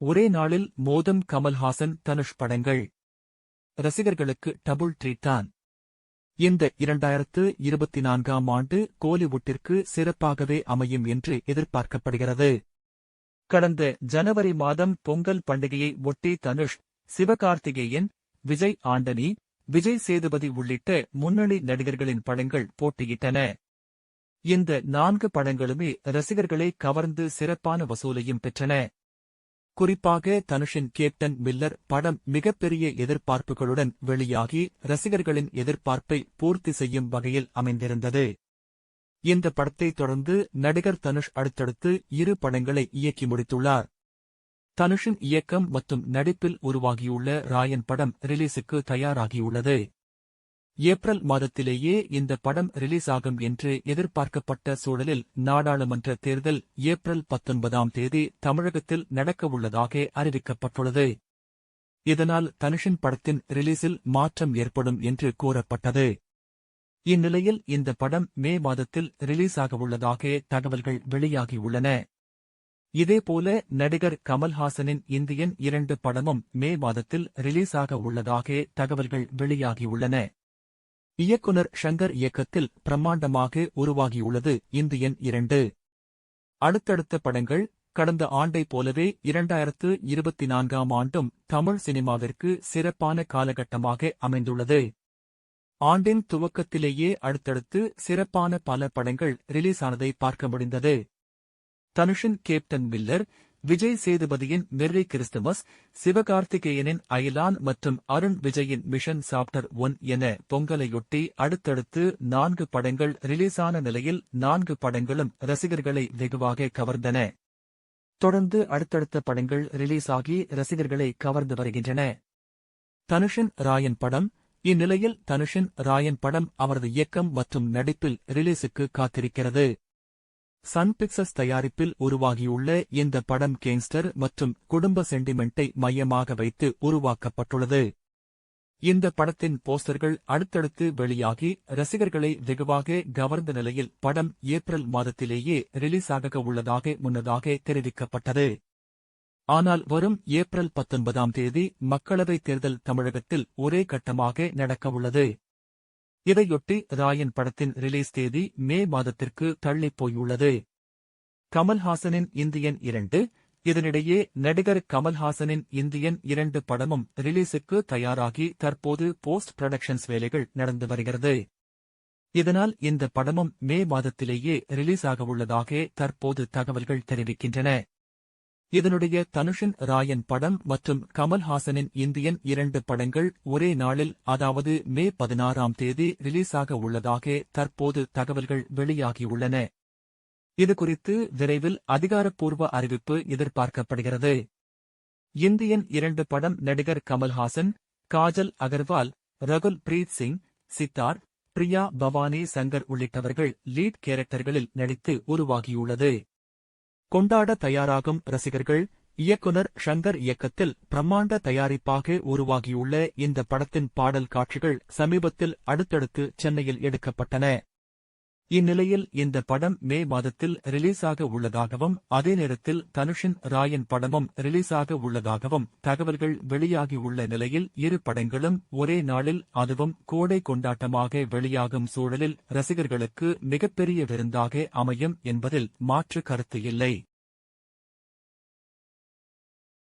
ஒரே நாளில் மோதம் கமல்ஹாசன் தனுஷ் படங்கள். ரசிகர்களுக்கு டபுள் ட்ரீட் தான். இந்த இரண்டாயிரத்து இருபத்தி நான்காம் ஆண்டு கோலிவுட்டிற்கு சிறப்பாகவே அமையும் என்று எதிர்பார்க்கப்படுகிறது. கடந்த ஜனவரி மாதம் பொங்கல் பண்டிகையை ஒட்டி தனுஷ் சிவகார்த்திகேயன் விஜய் ஆண்டனி விஜய் சேதுபதி உள்ளிட்ட முன்னணி நடிகர்களின் படங்கள் போட்டியிட்டன. இந்த நான்கு படங்களுமே ரசிகர்களை கவர்ந்து சிறப்பான வசூலையும் பெற்றன. குறிப்பாக தனுஷின் கேப்டன் மில்லர் படம் மிகப்பெரிய எதிர்பார்ப்புகளுடன் வெளியாகி ரசிகர்களின் எதிர்பார்ப்பை பூர்த்தி செய்யும் வகையில் அமைந்திருந்தது. இந்த படத்தைத் தொடர்ந்து நடிகர் தனுஷ் அடுத்தடுத்து இரு படங்களை இயக்கி முடித்துள்ளார். தனுஷின் இயக்கம் மற்றும் நடிப்பில் உருவாகியுள்ள ராயன் படம் ரிலீஸுக்கு தயாராகியுள்ளது. ஏப்ரல் மாதத்திலேயே இந்த படம் ரிலீஸ் ஆகும் என்று எதிர்பார்க்கப்பட்ட சூழலில் நாடாளுமன்ற தேர்தல் ஏப்ரல் பத்தொன்பதாம் தேதி தமிழகத்தில் நடக்கவுள்ளதாக அறிவிக்கப்பட்டுள்ளது. இதனால் தனுஷின் படத்தின் ரிலீஸில் மாற்றம் ஏற்படும் என்று கூறப்பட்டது. இந்நிலையில் இந்த படம் மே மாதத்தில் ரிலீஸ் ஆகவுள்ளதாக தகவல்கள் வெளியாகியுள்ளன. இதேபோல நடிகர் கமல்ஹாசனின் இந்தியன் இரண்டு படமும் மே மாதத்தில் ரிலீஸ் ஆக உள்ளதாக தகவல்கள் வெளியாகியுள்ளன. இயக்குனர் ஷங்கர் இயக்கத்தில் பிரம்மாண்டமாக உருவாகியுள்ளது இந்தியன் இரண்டு. அடுத்தடுத்த படங்கள் கடந்த ஆண்டைப் போலவே இரண்டாயிரத்து இருபத்தி நான்காம் ஆண்டும் தமிழ் சினிமாவிற்கு சிறப்பான காலகட்டமாக அமைந்துள்ளது. ஆண்டின் துவக்கத்திலேயே அடுத்தடுத்து சிறப்பான பல படங்கள் ரிலீஸ் ஆனதை பார்க்க முடிந்தது. தனுஷின் கேப்டன் மில்லர் விஜய் சேதுபதியின் மெர்ரி கிறிஸ்துமஸ் சிவகார்த்திகேயனின் அயலான் மற்றும் அருண் விஜயின் மிஷன் சாப்டர் ஒன் என பொங்கலையொட்டி அடுத்தடுத்து நான்கு படங்கள் ரிலீஸான நிலையில் நான்கு படங்களும் ரசிகர்களை வெகுவாக கவர்ந்தன. தொடர்ந்து அடுத்தடுத்த படங்கள் ரிலீஸ் ஆகி ரசிகர்களை கவர்ந்து வருகின்றன. தனுஷின் ராயன் படம். இந்நிலையில் தனுஷின் ராயன் படம் அவரது இயக்கம் மற்றும் நடிப்பில் ரிலீஸுக்கு காத்திருக்கிறது. சன் பிக்சர்ஸ் தயாரிப்பில் உருவாகியுள்ள இந்த படம் கேங்ஸ்டர் மற்றும் குடும்ப சென்டிமெண்ட்டை மையமாக வைத்து உருவாக்கப்பட்டுள்ளது. இந்த படத்தின் போஸ்டர்கள் அடுத்தடுத்து வெளியாகி ரசிகர்களை வெகுவாக கவர்ந்த நிலையில் படம் ஏப்ரல் மாதத்திலேயே ரிலீஸ் ஆக உள்ளதாக முன்னதாக தெரிவிக்கப்பட்டது. ஆனால் வரும் ஏப்ரல் பத்தொன்பதாம் தேதி மக்களவைத் தேர்தல் தமிழகத்தில் ஒரே கட்டமாக நடக்கவுள்ளது. இதையொட்டி ராயன் படத்தின் ரிலீஸ் தேதி மே மாதத்திற்கு தள்ளிப் போயுள்ளது கமல்ஹாசனின் இந்தியன் இரண்டு இதனிடையே நடிகர் கமல்ஹாசனின் இந்தியன் இரண்டு படமும் ரிலீஸுக்கு தயாராகி தற்போது போஸ்ட் புரொடக்ஷன்ஸ் வேலைகள் நடந்து வருகிறது. இதனால் இந்த படமும் மே மாதத்திலேயே ரிலீஸ் ஆகவுள்ளதாக தற்போது தகவல்கள் தெரிவிக்கின்றன. இதனுடைய தனுஷின் ராயன் படம் மற்றும் கமல்ஹாசனின் இந்தியன் இரண்டு படங்கள் ஒரே நாளில் அதாவது மே பதினாறாம் தேதி ரிலீஸாக உள்ளதாக தற்போது தகவல்கள் வெளியாகியுள்ளன. இதுகுறித்து விரைவில் அதிகாரப்பூர்வ அறிவிப்பு எதிர்பார்க்கப்படுகிறது. இந்தியன் இரண்டு படம் நடிகர் கமல்ஹாசன் காஜல் அகர்வால் ரகுல் பிரீத் சிங் சித்தார் பிரியா பவானி சங்கர் உள்ளிட்டவர்கள் லீட் கேரக்டர்களில் நடித்து உருவாகியுள்ளது. கொண்டாட தயாராகும் ரசிகர்கள் இயக்குனர் ஷங்கர் இயக்கத்தில் பிரம்மாண்ட தயாரிப்பாக உருவாகியுள்ள இந்த படத்தின் பாடல் காட்சிகள் சமீபத்தில் அடுத்தடுத்து சென்னையில் எடுக்கப்பட்டன. இந்நிலையில் இந்த படம் மே மாதத்தில் ரிலீஸாக உள்ளதாகவும் அதே நேரத்தில் தனுஷின் ராயன் படமும் ரிலீஸாக உள்ளதாகவும் தகவல்கள் வெளியாகியுள்ள நிலையில் இரு படங்களும் ஒரே நாளில் அதுவும் கோடை கொண்டாட்டமாக வெளியாகும் சூழலில் ரசிகர்களுக்கு மிகப்பெரிய விருந்தாக அமையும் என்பதில் மாற்று கருத்து இல்லை.